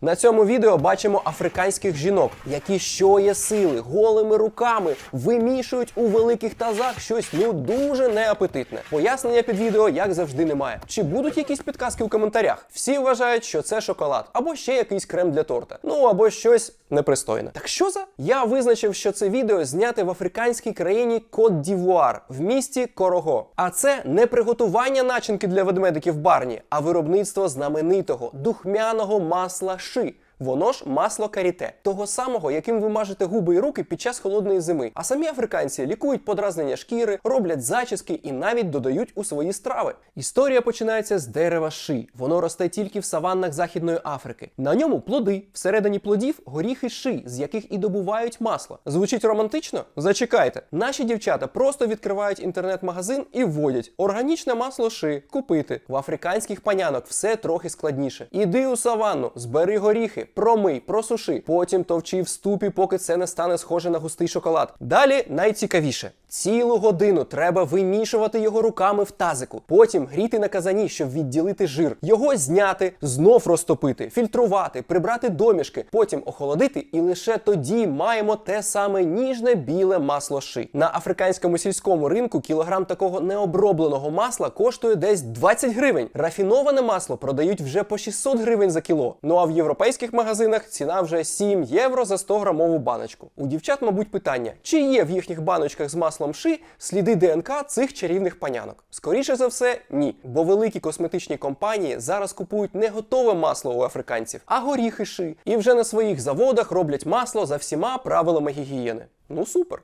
На цьому відео бачимо африканських жінок, які що є сили, голими руками вимішують у великих тазах щось ну дуже неапетитне. Пояснення під відео, як завжди, немає. Чи будуть якісь підказки у коментарях? Всі вважають, що це шоколад, або ще якийсь крем для торта. Ну або щось непристойне. Так що за? Я визначив, що це відео зняте в африканській країні Кот Дівуар в місті Корого. А це не приготування начинки для ведмедиків барні, а виробництво знаменитого духмяного масла ши. Воно ж масло каріте, того самого, яким ви мажете губи і руки під час холодної зими. А самі африканці лікують подразнення шкіри, роблять зачіски і навіть додають у свої страви. Історія починається з дерева ши. Воно росте тільки в саваннах Західної Африки. На ньому плоди, всередині плодів горіхи ши, з яких і добувають масло. Звучить романтично? Зачекайте. Наші дівчата просто відкривають інтернет-магазин і вводять органічне масло ши купити. В африканських панянок все трохи складніше. Іди у саванну, збери горіхи, промий, просуши, потім товчи в ступі, поки це не стане схоже на густий шоколад. Далі найцікавіше. Цілу годину треба вимішувати його руками в тазику, потім гріти на казані, щоб відділити жир, його зняти, знов розтопити, фільтрувати, прибрати домішки, потім охолодити, і лише тоді маємо те саме ніжне біле масло ши. На африканському сільському ринку кілограм такого необробленого масла коштує десь 20 гривень. Рафіноване масло продають вже по 600 гривень за кіло. Ну а в європейських магазинах ціна вже 7 євро за 100 грамову баночку. У дівчат, мабуть, питання: чи є в їхніх баночках з маслом ши сліди ДНК цих чарівних панянок? Скоріше за все, ні. Бо великі косметичні компанії зараз купують не готове масло у африканців, а горіхи ши. І вже на своїх заводах роблять масло за всіма правилами гігієни. Ну супер.